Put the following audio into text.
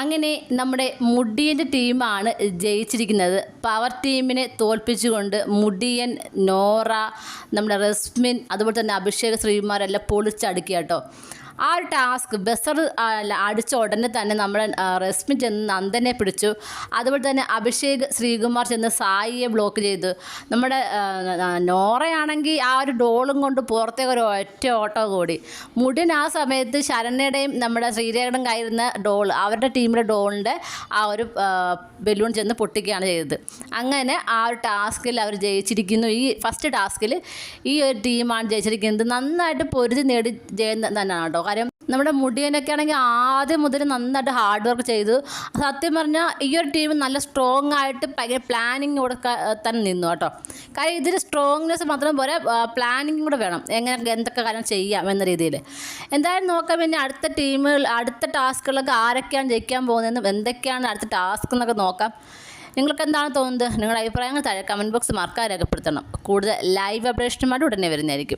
അങ്ങനെ നമ്മുടെ മുടിയന്റെ ടീമാണ് ജയിച്ചിരിക്കുന്നത്. പവർ ടീമിനെ തോൽപ്പിച്ചുകൊണ്ട് മുടിയൻ നോറ നമ്മുടെ റസ്മിൻ അതുപോലെ തന്നെ അഭിഷേക് ശ്രീകുമാരെല്ലാം പൊളിച്ചടുക്കി കേട്ടോ. ആ ഒരു ടാസ്ക് ബസർ അടിച്ച ഉടനെ തന്നെ നമ്മൾ റെസ്മി ചെന്ന് നന്ദനെ പിടിച്ചു. അതുപോലെ തന്നെ അഭിഷേക് ശ്രീകുമാർ ചെന്ന് സായിയെ ബ്ലോക്ക് ചെയ്തു. നമ്മുടെ നോറയാണെങ്കിൽ ആ ഒരു ഡോളും കൊണ്ട് പുറത്തേക്ക് ഒരു ഒറ്റ ഓട്ടോ കൂടി. മുടിൻ ആ സമയത്ത് ശരണ്യയുടെയും നമ്മുടെ ശ്രീരേഖയുടെയും കയ്യിരുന്ന ഡോൾ അവരുടെ ടീമിലെ ഡോളിന്റെ ആ ഒരു ബലൂൺ ചെന്ന് പൊട്ടിക്കുകയാണ് ചെയ്തത്. അങ്ങനെ ആ ഒരു ടാസ്കിൽ അവർ ജയിച്ചിരിക്കുന്നു. ഈ ഫസ്റ്റ് ടാസ്കിൽ ഈ ഒരു ടീമാണ് ജയിച്ചിരിക്കുന്നത്. നന്നായിട്ട് പൊരുതി നേടി ജയം തന്നെയാണ് കേട്ടോ. നമ്മുടെ മുടിയനൊക്കെ ആണെങ്കിൽ ആദ്യം മുതൽ നന്നായിട്ട് ഹാർഡ് വർക്ക് ചെയ്തു. സത്യം പറഞ്ഞാൽ ഈ ഒരു ടീം നല്ല സ്ട്രോങ് ആയിട്ട് ഭയങ്കര പ്ലാനിങ് കൂടെ തന്നെ നിന്നു കേട്ടോ. കാര്യം ഇതിൽ സ്ട്രോങ്നെസ് മാത്രം പോലെ പ്ലാനിങ് കൂടെ വേണം. എങ്ങനെ എന്തൊക്കെ കാര്യം ചെയ്യാം എന്ന രീതിയിൽ. എന്തായാലും നോക്കാം പിന്നെ അടുത്ത ടീമുകൾ അടുത്ത ടാസ്കുകളൊക്കെ ആരൊക്കെയാണ് ജയിക്കാൻ പോകുന്നതെന്നും എന്തൊക്കെയാണ് അടുത്ത ടാസ്ക് എന്നൊക്കെ നോക്കാം. നിങ്ങൾക്ക് എന്താണ് തോന്നുന്നത്? നിങ്ങളുടെ അഭിപ്രായങ്ങൾ താഴെ കമന്റ് ബോക്സ് മറക്കാൻ രേഖപ്പെടുത്തണം. കൂടുതൽ ലൈവ് അപ്ഡേഷനുമായിട്ട് ഉടനെ വരുന്നതായിരിക്കും.